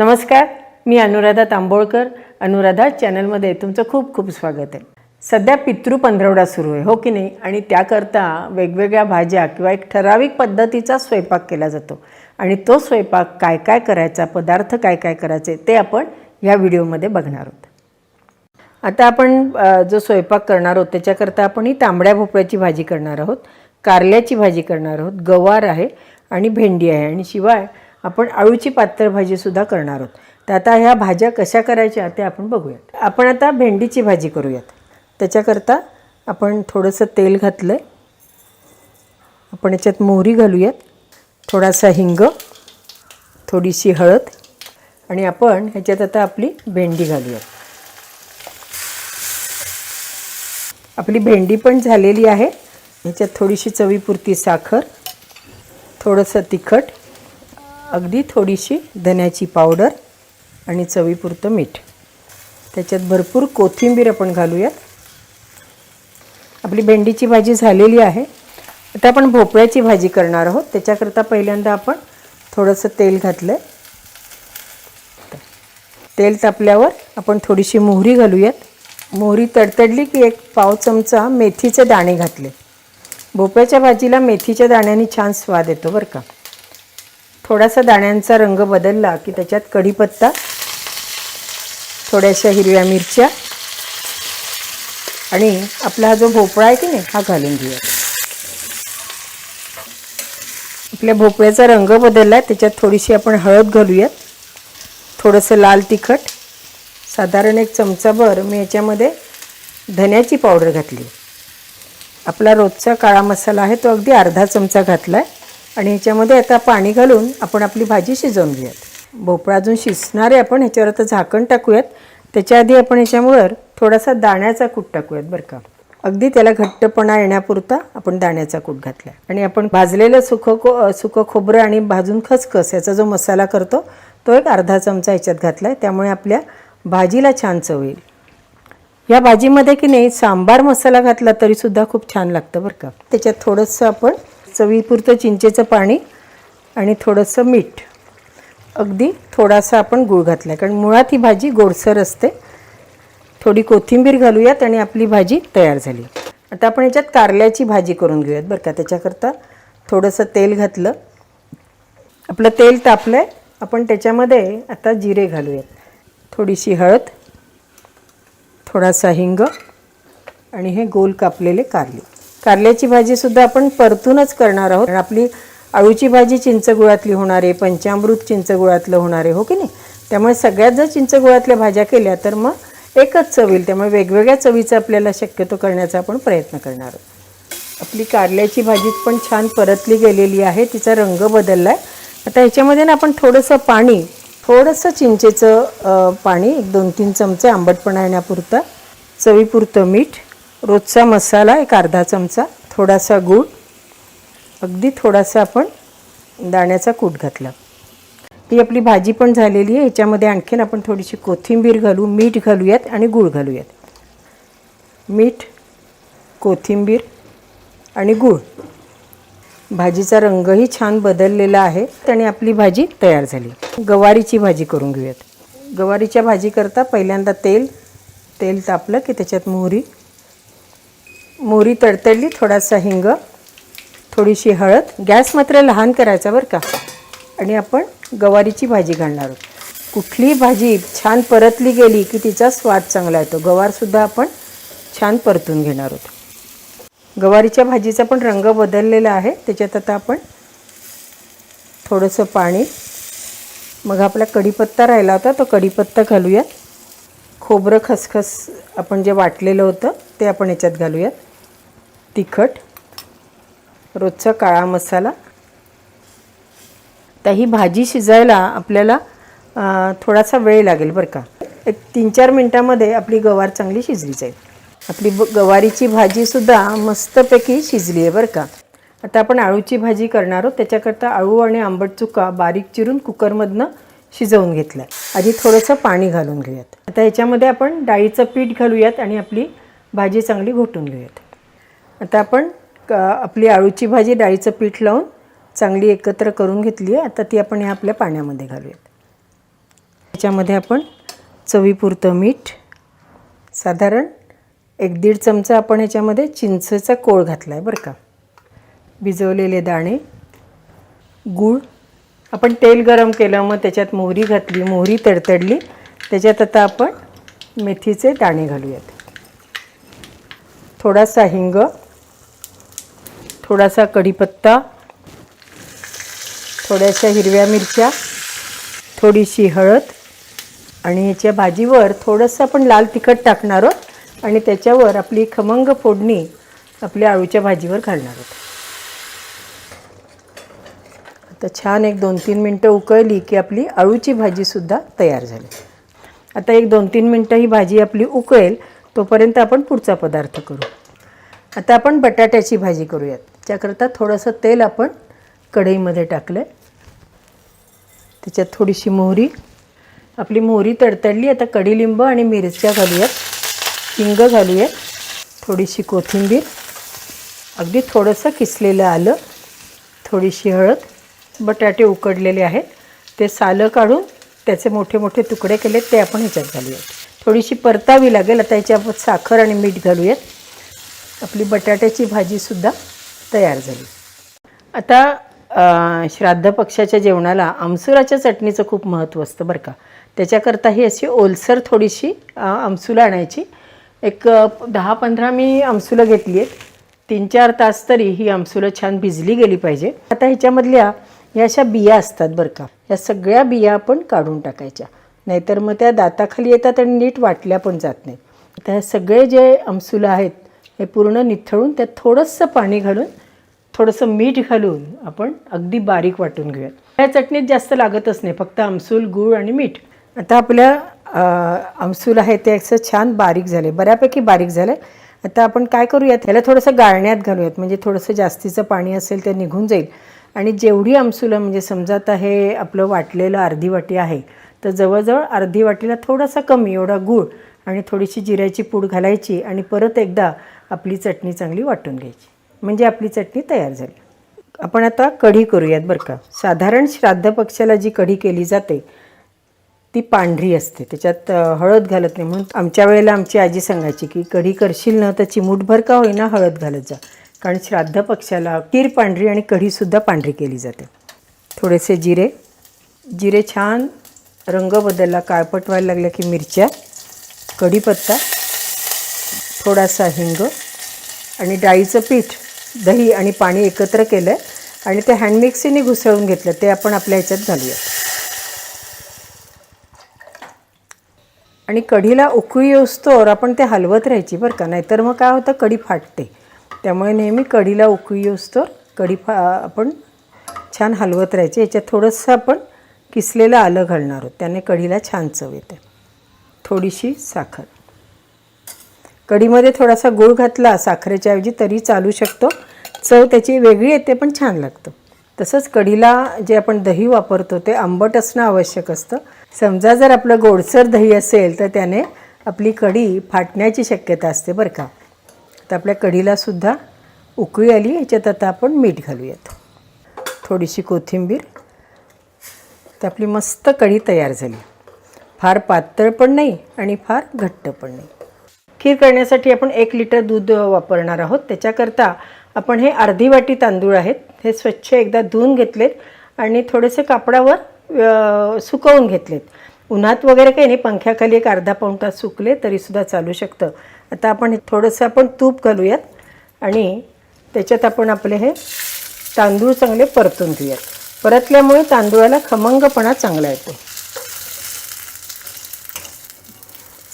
नमस्कार मी अनुराधा तांबोळकर. अनुराधा चॅनलमध्ये तुमचं खूप खूप स्वागत आहे. सध्या पितृ पंधरवडा सुरू आहे हो की नाही? आणि त्याकरता वेगवेगळ्या भाज्या किंवा एक ठराविक पद्धतीचा स्वयंपाक केला जातो. आणि तो स्वयंपाक काय काय करायचा पदार्थ काय काय करायचे ते आपण ह्या व्हिडिओमध्ये बघणार आहोत. आता आपण जो स्वयंपाक करणार आहोत त्याच्याकरता आपण ही तांबड्या भोपळ्याची भाजी करणार आहोत कारल्याची भाजी करणार आहोत गवार आहे आणि भेंडी आहे. आणि शिवाय आपण अळूची पातळ भाजीसुद्धा करणार आहोत. तर आता ह्या भाज्या कशा करायच्या ते आपण बघूयात. आपण आता भेंडीची भाजी करूयात. त्याच्याकरता आपण थोडंसं तेल घातलं आहे आपण याच्यात मोहरी घालूयात. थोडासा हिंग थोडीशी हळद आणि आपण ह्याच्यात आता आपली भेंडी घालूयात. आपली भेंडी पण झालेली आहे. ह्याच्यात थोडीशी चवीपुरती साखर थोडंसं तिखट अगदी थोडीशी धन्याची पावडर आणि चवीपुरतं मीठ. त्याच्यात भरपूर कोथिंबीर आपण घालूयात. आपली भेंडीची भाजी झालेली आहे. आता आपण भोपळ्याची भाजी करणार आहोत. त्याच्याकरता पहिल्यांदा आपण थोडंसं तेल घातलं आहे तेल तापल्यावर आपण थोडीशी मोहरी घालूयात. मोहरी तडतडली की एक पाव चमचा मेथीचे दाणे घातले. भोपळ्याच्या भाजीला मेथीच्या दाण्याने छान स्वाद येतो बरं का. थोडासा दाण्यांचा रंग बदलला की त्याच्यात कढीपत्ता थोड्याशा हिरव्या मिरच्या आणि आपला हा जो भोपळा आहे की नाही हा घालून घेऊया. आपल्या भोपळ्याचा रंग बदलला आहे त्याच्यात थोडीशी आपण हळद घालूयात. थोडंसं लाल तिखट साधारण एक चमचाभर मी याच्यामध्ये धन्याची पावडर घातली. आपला रोजचा काळा मसाला आहे तो अगदी अर्धा चमचा घातला आहे आणि ह्याच्यामध्ये आता पाणी घालून आपण आपली भाजी शिजवून घेऊयात. भोपळा अजून शिजणार आहे आपण ह्याच्यावर आता झाकण टाकूयात. त्याच्या आधी आपण ह्याच्यावर थोडासा दाण्याचा कूट टाकूयात बरं का. अगदी त्याला घट्टपणा येण्यापुरता आपण दाण्याचा कूट घातला आणि आपण भाजलेलं सुकं को सुकं खोबरं आणि भाजून खसखस याचा जो मसाला करतो तो एक अर्धा चमचा ह्याच्यात घातला आहे त्यामुळे आपल्या भाजीला छान चव येईल. या भाजीमध्ये की नाही सांबार मसाला घातला तरीसुद्धा खूप छान लागतं बरं का. त्याच्यात थोडंसं आपण चवीपुरतं चिंचेचं पाणी आणि थोडंसं मीठ. अगदी थोडासा आपण गूळ घातला कारण मुळात ही भाजी गोडसर असते. थोडी कोथिंबीर घालूयात आणि आपली भाजी तयार झाली. आता आपण याच्यात कारल्याची भाजी करून घेऊयात बरं का. त्याच्याकरता थोडंसं तेल घातलं. आपलं तेल तापलं आहे आपण त्याच्यामध्ये आता जिरे घालूयात. थोडीशी हळद थोडासा हिंग आणि हे गोल कापलेले कारले. कारल्याची भाजीसुद्धा आपण परतूनच करणार आहोत. आपली अळूची भाजी चिंचगुळातली होणार आहे पंचामृत चिंचगुळातलं होणार आहे हो की नाही? त्यामुळे सगळ्यात जर चिंचगुळातल्या भाज्या केल्या तर मग एकच चव येईल. त्यामुळे वेगवेगळ्या चवीचं आपल्याला शक्यतो करण्याचा आपण प्रयत्न करणार आहोत. आपली कारल्याची भाजी पण छान परतली गेलेली आहे. तिचा रंग बदलला आहे आता ह्याच्यामध्ये ना आपण थोडंसं पाणी थोडंसं चिंचेचं पाणी एक दोन तीन चमचे आंबटपणा येण्यापुरतं चवीपुरतं मीठ रोजचा मसाला एक अर्धा चमचा थोडासा गूळ अगदी थोडासा आपण दाण्याचा कूट घातला. ही आपली भाजी पण झालेली आहे. ह्याच्यामध्ये आणखीन आपण थोडीशी कोथिंबीर घालू मीठ घालूयात आणि गूळ घालूयात. मीठ कोथिंबीर आणि गूळ. भाजीचा रंगही छान बदललेला आहे आणि आपली भाजी तयार झाली. गवारीची भाजी करून घेऊयात. गवारीच्या भाजीकरता पहिल्यांदा तेल तेल तापलं की त्याच्यात मोहरी मोरी तडतडली थोडासा हिंग थोडीशी हळद. गॅस मात्र लहान करायचा बरं का? आणि आपण गवारीची भाजी घालणार आहोत. कुठलीही भाजी छान परतली गेली की तिचा स्वाद चांगला येतो. गवारसुद्धा आपण छान परतून घेणार आहोत. गवारीच्या भाजीचा पण रंग बदललेला आहे. त्याच्यात आता आपण थोडंसं पाणी. मग आपला कढीपत्ता राहिला होता तो कढीपत्ता घालूयात. खोबरं खसखस आपण जे वाटलेलं होतं ते आपण याच्यात घालूयात. तिखट रोजचा काळा मसाला. तर ही भाजी शिजायला आपल्याला थोडासा वेळ लागेल बरं का. एक तीन चार मिनटामध्ये आपली गवार चांगली शिजली जाईल. आपली गवारीची भाजीसुद्धा मस्तपैकी शिजली आहे बरं का. आता आपण आळूची भाजी करणार आहोत. त्याच्याकरता आळू आणि आंबट चुका बारीक चिरून कुकरमधनं शिजवून घेतला आधी थोडंसं पाणी घालून घेऊयात. आता ह्याच्यामध्ये आपण डाळीचं पीठ घालूयात आणि आपली भाजी चांगली घोटून घेऊयात. आता आपण क आपली आळूची भाजी डाळीचं पीठ लावून चांगली एकत्र करून घेतली आहे. आता ती आपण ह्या आपल्या पाण्यामध्ये घालूयात. त्याच्यामध्ये आपण चवीपुरतं मीठ साधारण एक दीड चमचा आपण ह्याच्यामध्ये चिंचेचा कोळ घातला आहे बरं का. भिजवलेले दाणे गूळ. आपण तेल गरम केलं मग त्याच्यात मोहरी घातली मोहरी तडतडली. त्याच्यात आता आपण मेथीचे दाणे घालूयात. थोडासा हिंग थोडासा कढीपत्ता थोड्याशा हिरव्या मिरच्या थोडीशी हळद आणि ह्याच्या भाजीवर थोडंसं आपण लाल तिखट टाकणार आहोत आणि त्याच्यावर आपली खमंग फोडणी आपल्या आळूच्या भाजीवर घालणार आहोत. आता छान एक दोन तीन मिनटं उकळली की आपली आळूची भाजीसुद्धा तयार झाली. आता एक दोन तीन मिनटं ही भाजी आपली उकळेल तोपर्यंत आपण पुढचा पदार्थ करू. आता आपण बटाट्याची भाजी करूयात. त्याकरता थोडंसं तेल आपण कढईमध्ये टाकलं आहे त्याच्यात थोडीशी मोहरी. आपली मोहरी तडतडली आता कढीलिंब आणि मिरच्या घालूयात. हिंग घालूयात. थोडीशी कोथिंबीर. अगदी थोडंसं किसलेलं आलं. थोडीशी हळद. बटाटे उकडलेले आहेत. ते सालं काढून त्याचे मोठे मोठे तुकडे केलेत ते आपण ह्याच्यात घालूयात. थोडीशी परतावी लागेल. आता ह्याच्यात साखर आणि मीठ घालूयात. आपली बटाट्याची भाजीसुद्धा तयार झाली. आता श्राद्ध पक्षाच्या जेवणाला आमसुराच्या चटणीचं खूप महत्त्व असतं बरं का. त्याच्याकरता ही अशी ओलसर थोडीशी अ, आमसुलं आणायची. एक दहा पंधरा मी आमसुलं घेतली आहेत तीन चार तास तरी ही आमसुलं छान भिजली गेली पाहिजे. आता ह्याच्यामधल्या या अशा बिया असतात बरं का. या सगळ्या बिया आपण काढून टाकायच्या. नाहीतर मग त्या दाताखाली येतात आणि नीट वाटल्या पण जात नाही आता सगळे जे आमसुलं आहेत हे पूर्ण निथळून त्यात थोडंसं पाणी घालून थोडंसं मीठ घालून आपण अगदी बारीक वाटून घेऊयात. या चटणीत जास्त लागतच नाही फक्त आमसूल गूळ आणि मीठ. आता आपल्या आमसूल आहे ते असं छान बारीक झाले बऱ्यापैकी बारीक झाले आता आपण काय करूयात ह्याला थोडंसं गाळण्यात घालूयात म्हणजे थोडंसं जास्तीचं पाणी असेल ते निघून जाईल. आणि जेवढी आमसुलं म्हणजे समजा आता हे आपलं वाटलेलं अर्धी वाटी आहे तर जवळजवळ अर्धी वाटीला थोडासा कमी एवढा गूळ आणि थोडीशी जिऱ्याची पूड घालायची आणि परत एकदा आपली चटणी चांगली वाटून घ्यायची. म्हणजे आपली चटणी तयार झाली. आपण आता कढी करूयात बरं का. साधारण श्राद्ध पक्षाला जी कढी केली जाते ती पांढरी असते. त्याच्यात हळद घालत नाही. म्हणून आमच्या वेळेला आमची आजी सांगायची की कढी करशील ना तर चिमूटभर का होईना हळद घालत जा. कारण श्राद्ध पक्षाला खीर पांढरी आणि कढीसुद्धा पांढरी केली जाते. थोडेसे जिरे. जिरे छान रंग बदलला. काळपट व्हायला लागला की मिरच्या. कढीपत्ता. थोडासा हिंग आणि डाळीचं पीठ दही आणि पाणी एकत्र केलं आहे आणि ते हँडमिक्सीने घुसळून घेतलं. ते आपण आपल्या ह्याच्यात घालूया आणि कढीला उकळी येऊस्तोवर आपण ते हलवत राहायची बरं का. नाहीतर मग काय होतं? कढी फाटते. त्यामुळे नेहमी कढीला उकळी येऊस्तोवर कढी फा आपण छान हलवत राहायची. याच्यात थोडंसं आपण किसलेलं आलं घालणार आहोत. त्याने कढीला छान चव येते. थोडीशी साखर. कढीमध्ये थोडासा गूळ घातला साखरेच्या ऐवजी तरी चालू शकतो. चव त्याची वेगळी येते पण छान लागतं. तसंच कढीला जे आपण दही वापरतो ते आंबट असणं आवश्यक असतं. समजा जर आपलं गोडसर दही असेल तर त्याने आपली कढी फाटण्याची शक्यता असते बरं का. तर आपल्या कढीलासुद्धा उकळी आली ह्याच्यात आता आपण मीठ घालूयात. थोडीशी कोथिंबीर. तर आपली मस्त कढी तयार झाली. फार पातळ पण नाही आणि फार घट्ट पण नाही. खीर करण्यासाठी आपण एक लिटर दूध वापरणार आहोत. त्याच्याकरता आपण हे अर्धी वाटी तांदूळ आहेत. हे स्वच्छ एकदा धुवून घेतलेत आणि थोडेसे कापडावर सुकवून घेतलेत. उन्हात वगैरे काही नाही पंख्याखाली एक अर्धा पाऊण तास सुकले तरीसुद्धा चालू शकतं. आता आपण हे थोडंसं आपण तूप घालूयात आणि त्याच्यात आपण आपले हे तांदूळ चांगले परतून घेऊयात. परतल्यामुळे तांदूळाला खमंगपणा चांगला येतो.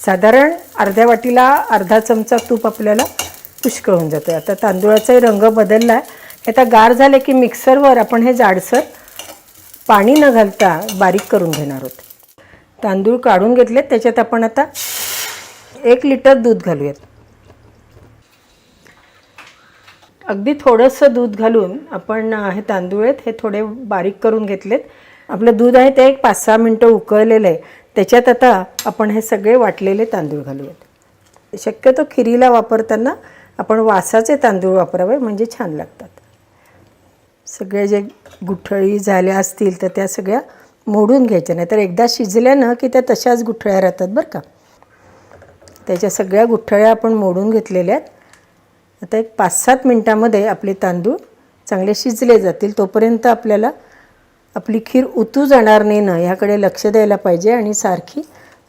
साधारण अर्ध्या वाटीला अर्धा चमचा तूप आपल्याला पुष्कळ होऊन जातं आता तांदूळाचाही रंग बदलला आहे आता गार झाले की मिक्सरवर आपण हे जाडसर पाणी न घालता बारीक करून घेणार आहोत. तांदूळ काढून घेतलेत. त्याच्यात आपण आता एक लिटर दूध घालूयात. अगदी थोडंसं दूध घालून आपण हे तांदूळ आहेत हे थोडे बारीक करून घेतलेत. आपलं दूध आहे ते एक पाच सहा मिनटं उकळलेलं आहे. त्याच्यात आता आपण हे सगळे वाटलेले तांदूळ घालूयात. शक्यतो खिरीला वापरताना आपण वासाचे तांदूळ वापरावे म्हणजे छान लागतात. सगळे जे गुठळी झाल्या असतील तर त्या सगळ्या मोडून घ्यायच्या नाही तर एकदा शिजल्या ना की त्या तशाच गुठळ्या राहतात बरं का. त्याच्या सगळ्या गुठळ्या आपण मोडून घेतलेल्या आहेत. आता एक पाच सात मिनटामध्ये आपले तांदूळ चांगले शिजले जातील तोपर्यंत आपल्याला आपली खीर उतू जाणार नाही ना ह्याकडे लक्ष द्यायला पाहिजे आणि सारखी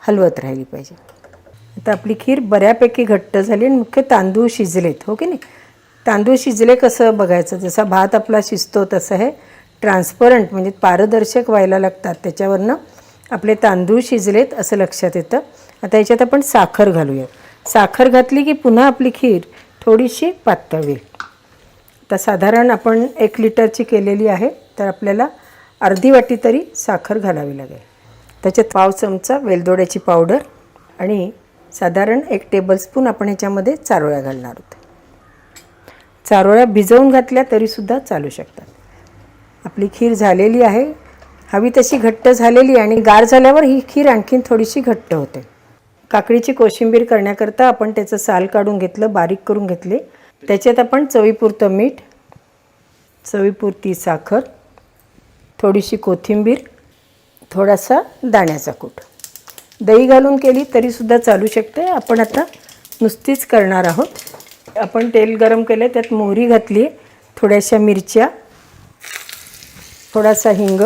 हलवत राहिली पाहिजे. आता आपली खीर बऱ्यापैकी घट्ट झाली आणि मुख्य तांदूळ शिजलेत हो की नाही? तांदूळ शिजले कसं बघायचं? जसा भात आपला शिजतो तसं हे ट्रान्सपरंट म्हणजे पारदर्शक व्हायला लागतात. त्याच्यावरनं आपले तांदूळ शिजलेत असं लक्षात येतं. आता याच्यात आपण साखर घालूया साखर घातली की पुन्हा आपली खीर थोडीशी पातळ होईल. आता साधारण आपण एक लिटरची केलेली आहे तर आपल्याला अर्धी वाटी तरी साखर घालावी लागेल. त्याच्यात पाव चमचा वेलदोड्याची पावडर आणि साधारण एक टेबलस्पून आपण याच्यामध्ये चारोळ्या घालणार आहोत. चारोळ्या भिजवून घातल्या तरीसुद्धा चालू शकतात. आपली खीर झालेली आहे. हवी तशी घट्ट झालेली आहे आणि गार झाल्यावर ही खीर आणखीन थोडीशी घट्ट होते. काकडीची कोशिंबीर करण्याकरता आपण त्याचं साल काढून घेतलं बारीक करून घेतले. त्याच्यात आपण चवीपुरतं मीठ चवीपुरती साखर थोडीशी कोथिंबीर थोडासा दाण्याचा कूट. दही घालून केली तरीसुद्धा चालू शकते. आपण आता नुसतीच करणार आहोत. आपण तेल गरम केलं त्यात मोहरी घातली थोड्याशा मिरच्या थोडासा हिंग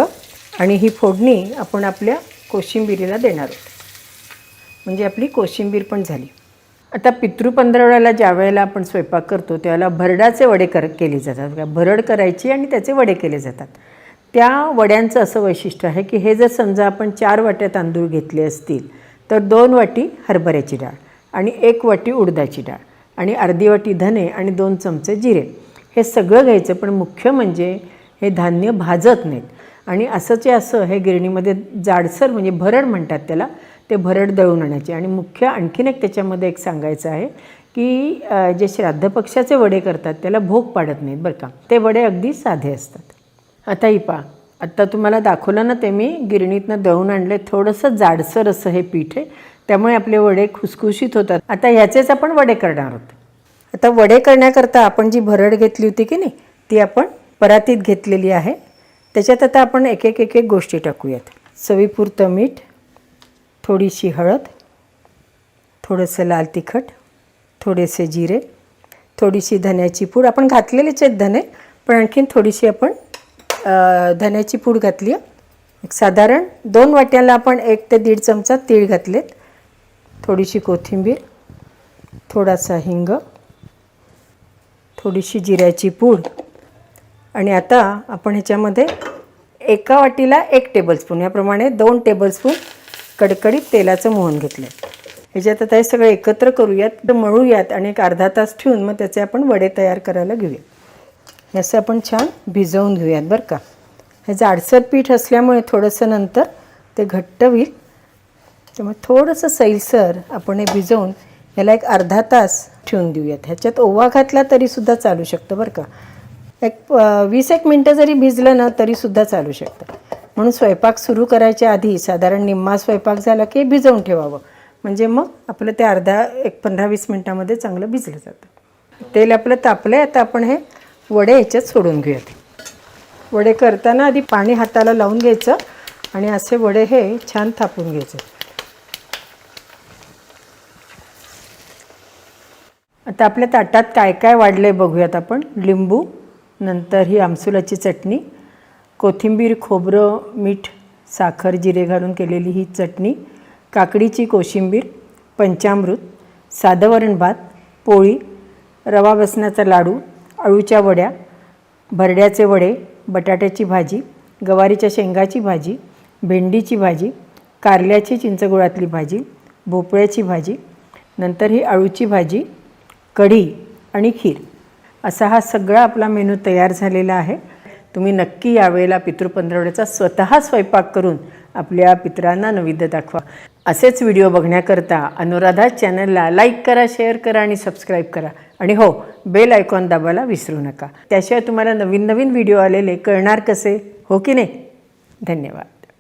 आणि ही फोडणी आपण आपल्या कोशिंबिरीला देणार आहोत. म्हणजे आपली कोशिंबीर पण झाली. आता पितृ पंधरवड्याला ज्या वेळेला आपण स्वयंपाक करतो त्यावेळेला भरडाचे वडे कर केले जातात. भरड करायची आणि त्याचे वडे केले जातात. त्या वड्यांचं असं वैशिष्ट्य आहे की हे जर समजा आपण चार वाट्या तांदूळ घेतले असतील तर दोन वाटी हरभऱ्याची डाळ आणि एक वाटी उडदाची डाळ आणि अर्धी वाटी धने आणि दोन चमचे जिरे. हे सगळं घ्यायचं पण मुख्य म्हणजे हे धान्य भाजत नाहीत. आणि असंचे असं हे गिरणीमध्ये जाडसर म्हणजे भरड म्हणतात त्याला ते भरड दळून आणायचे. आणि मुख्य आणखीन एक त्याच्यामध्ये एक सांगायचं आहे की जे श्राद्ध पक्षाचे वडे करतात त्याला भोग पाडत नाहीत बरं का. ते वडे अगदी साधे असतात. आता ही पा आत्ता तुम्हाला दाखवलं ना ते मी गिरणीतनं दळून आणले थोडंसं जाडसर असं हे पीठ आहे. त्यामुळे आपले वडे खुसखुशीत होतात. आता ह्याचेच आपण वडे करणार आहोत. आता वडे करण्याकरता आपण जी भरड घेतली होती की नाही ती आपण परातीत घेतलेली आहे. त्याच्यात आता आपण एक एक एक एक गोष्टी टाकूयात. चवीपुरतं मीठ थोडीशी हळद थोडंसं लाल तिखट थोडेसे जिरे थोडीशी धन्याची पूड. आपण घातलेलेच आहेत धने पण आणखीन थोडीशी आपण धन्याची पूड घातली. एक साधारण दोन वाट्याला आपण एक ते दीड चमचा तीळ घातलेत. थोडीशी कोथिंबीर थोडासा हिंग थोडीशी जिऱ्याची पूड. आणि आता आपण ह्याच्यामध्ये एका वाटीला एक टेबलस्पून याप्रमाणे दोन टेबलस्पून कडकडीत तेलाचं मोहन घेतलं ह्याच्यात आता हे सगळं एकत्र करूयात तर मळूयात आणि एक अर्धा तास ठेवून मग त्याचे आपण वडे तयार करायला घेऊया हे असं आपण छान भिजवून घेऊयात बरं का. हे जाडसर पीठ असल्यामुळे थोडंसं नंतर ते घट्ट होईल. त्यामुळे थोडंसं सैलसर आपण हे भिजवून याला एक अर्धा तास ठेवून देऊयात. ह्याच्यात ओवा घातला तरीसुद्धा चालू शकतं बरं का. एक वीस एक मिनटं जरी भिजलं ना तरीसुद्धा चालू शकतं. म्हणून स्वयंपाक सुरू करायच्या आधी साधारण निम्मा स्वयंपाक झाला की भिजवून ठेवावं. म्हणजे मग आपलं ते अर्धा एक पंधरा वीस मिनटामध्ये चांगलं भिजलं जातं. तेल आपलं तापलं आहे आता आपण हे वडे ह्याच्यात सोडून घेऊयात. वडे करताना आधी पाणी हाताला लावून घ्यायचं आणि असे वडे हे छान थापून घ्यायचे. आता आपल्या ताटात काय काय वाढलं आहे बघूयात आपण. लिंबू नंतर ही आमसुलाची चटणी कोथिंबीर खोबरं मीठ साखर जिरे घालून केलेली ही चटणी काकडीची कोशिंबीर पंचामृत साधं वरण भात पोळी रवा बसण्याचा लाडू अळूच्या वड्या भरड्याचे वडे बटाट्याची भाजी गवारीच्या शेंगाची भाजी भेंडीची भाजी कारल्याची चिंचगुळातली भाजी भोपळ्याची भाजी नंतर ही अळूची भाजी कढी आणि खीर. असा हा सगळा आपला मेनू तयार झालेला आहे. तुम्ही नक्की यावेळेला पितृपंधरवड्याचा स्वतः स्वयंपाक करून आपल्या पितरांना नैवेद्य दाखवा. असेच व्हिडिओ बघण्याकरता अनुराधा चॅनलला लाईक करा शेअर करा आणि सबस्क्राईब करा. आणि हो बेल आयकॉन दाबायला विसरू नका. त्याशिवाय तुम्हाला नवीन नवीन व्हिडिओ आलेले कळणार कसे? हो की नाही? धन्यवाद.